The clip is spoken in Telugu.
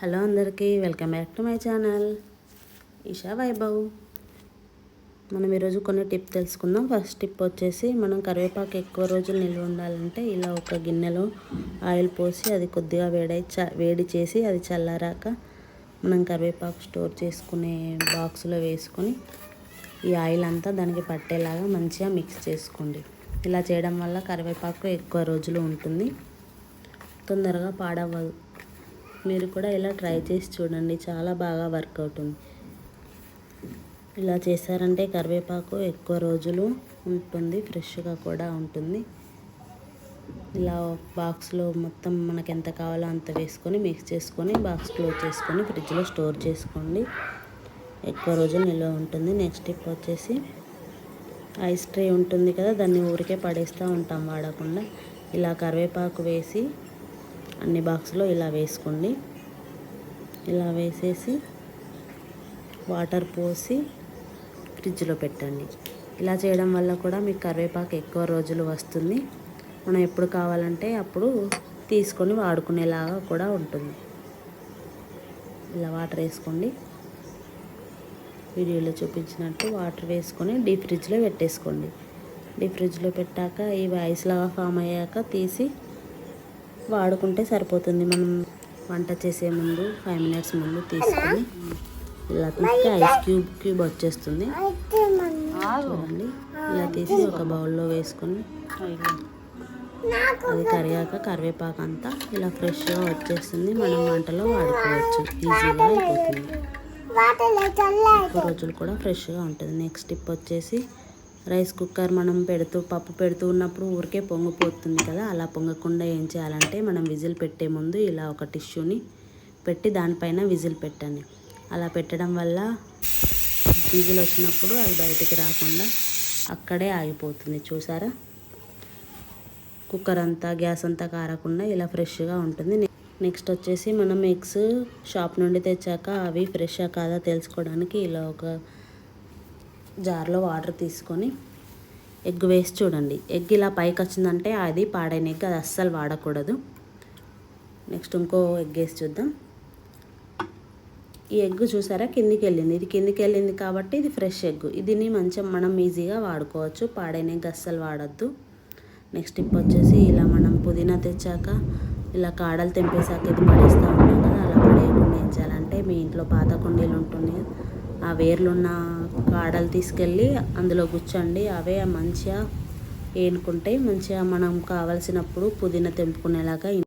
హలో అందరికీ welcome back to my channel. Isha Vaibhav. మనం ఈరోజు కొన్ని టిప్ తెలుసుకుందాం. ఫస్ట్ టిప్ వచ్చేసి మనం కరివేపాకు ఎక్కువ రోజులు నిల్వ ఉండాలంటే ఇలా ఒక గిన్నెలో ఆయిల్ పోసి అది కొద్దిగా వేడై చ వేడి చేసి అది చల్లారాక మనం కరివేపాకు స్టోర్ చేసుకునే బాక్స్లో వేసుకొని ఈ ఆయిల్ అంతా దానికి పట్టేలాగా మంచిగా మిక్స్ చేసుకోండి. ఇలా చేయడం వల్ల కరివేపాకు ఎక్కువ రోజులు ఉంటుంది. తొందరగా పాడవ్వదు మీరు కూడా ఇలా ట్రై చేసి చూడండి. చాలా బాగా వర్క్ అవుతుంది ఇలా చేశారంటే కరివేపాకు ఎక్కువ రోజులు ఉంటుంది ఫ్రెష్గా కూడా ఉంటుంది. ఇలా బాక్స్లో మొత్తం మనకు ఎంత కావాలో అంత వేసుకొని మిక్స్ చేసుకొని బాక్స్ క్లోజ్ చేసుకొని ఫ్రిడ్జ్లో స్టోర్ చేసుకోండి. ఎక్కువ రోజులు నిల్వ ఉంటుంది. నెక్స్ట్ ఇప్పుడు వచ్చేసి ఐస్ ట్రే ఉంటుంది కదా దాన్ని ఊరికే పడేస్తూ ఉంటాం వాడకుండా. ఇలా కరివేపాకు వేసి అన్ని బాక్స్లో ఇలా వేసుకోండి. ఇలా వేసేసి వాటర్ పోసి ఫ్రిడ్జ్లో పెట్టండి. ఇలా చేయడం వల్ల కూడా మీకు కరివేపాకు ఎక్కువ రోజులు వస్తుంది. మనం ఎప్పుడు కావాలంటే అప్పుడు తీసుకొని వాడుకునేలాగా కూడా ఉంటుంది. ఇలా వాటర్ వేసుకోండి. వీడియోలో చూపించినట్టు వాటర్ వేసుకొని డీప్ ఫ్రిడ్జ్లో పెట్టేసుకోండి. డీప్ ఫ్రిడ్జ్లో పెట్టాక ఇవి ఐస్ ఫామ్ అయ్యాక తీసి వాడుకుంటే సరిపోతుంది. మనం వంట చేసే ముందు ఫైవ్ మినిట్స్ ముందు తీసుకొని ఇలా తీస్తే ఐస్ క్యూబ్ క్యూబ్ వచ్చేస్తుంది. చూడండి. ఇలా తీసి ఒక బౌల్లో వేసుకొని అది కరిగాక కరివేపాకు అంతా ఇలా ఫ్రెష్గా వచ్చేస్తుంది. మనం వంటలో వాడుకోవచ్చు. ఈజీగా అయిపోతుంది. ఎక్కువ రోజులు కూడా ఫ్రెష్గా ఉంటుంది. నెక్స్ట్ టిప్ వచ్చేసి రైస్ కుక్కర్ మనం పెడుతూ పప్పు పెడుతూ ఉన్నప్పుడు ఊరికే పొంగిపోతుంది కదా. అలా పొంగకుండా ఏం చేయాలంటే మనం విజిల్ పెట్టే ముందు ఇలా ఒక టిష్యూని పెట్టి దానిపైన విజిల్ పెట్టండి. అలా పెట్టడం వల్ల విజిల్ వచ్చినప్పుడు అది బయటికి రాకుండా అక్కడే ఆగిపోతుంది. చూసారా? కుక్కర్ అంతా గ్యాస్ అంతా కారకుండా ఇలా ఫ్రెష్గా ఉంటుంది. నెక్స్ట్ వచ్చేసి మనం ఎగ్స్ షాప్ నుండి తెచ్చాక అవి ఫ్రెష్ కాదా తెలుసుకోవడానికి ఇలా ఒక జార్లో వాటర్ తీసుకొని ఎగ్ వేసి చూడండి. ఎగ్ ఇలా పైకి వచ్చిందంటే అది పాడైన ఎగ్ అది అస్సలు వాడకూడదు. నెక్స్ట్ ఇంకో ఎగ్ వేసి చూద్దాం. ఈ ఎగ్ చూసారా? కిందికి వెళ్ళింది. ఇది కిందికి వెళ్ళింది కాబట్టి ఇది ఫ్రెష్ ఎగ్. ఇదిని మంచిగా మనం ఈజీగా వాడుకోవచ్చు. పాడైన ఎగ్ అస్సలు వాడద్దు. నెక్స్ట్ ఇప్పుడు వచ్చేసి ఇలా మనం పుదీనా తెచ్చాక ఇలా కాడలు తెంపేసాక ఇది పడేస్తూ ఉన్నాం కదా అలా పడేయకుండా ఏం చేయాలంటే మీ ఇంట్లో పాత కుండీలు ఉంటున్నాయి ఆ వేర్లున్న కాడలు తీసుకెళ్ళి అందులో గుచ్చండి అవే మంచిగా ఏనుకుంటే మంచిగా మనం కావలసినప్పుడు పుదీనా తెంపుకునేలాగా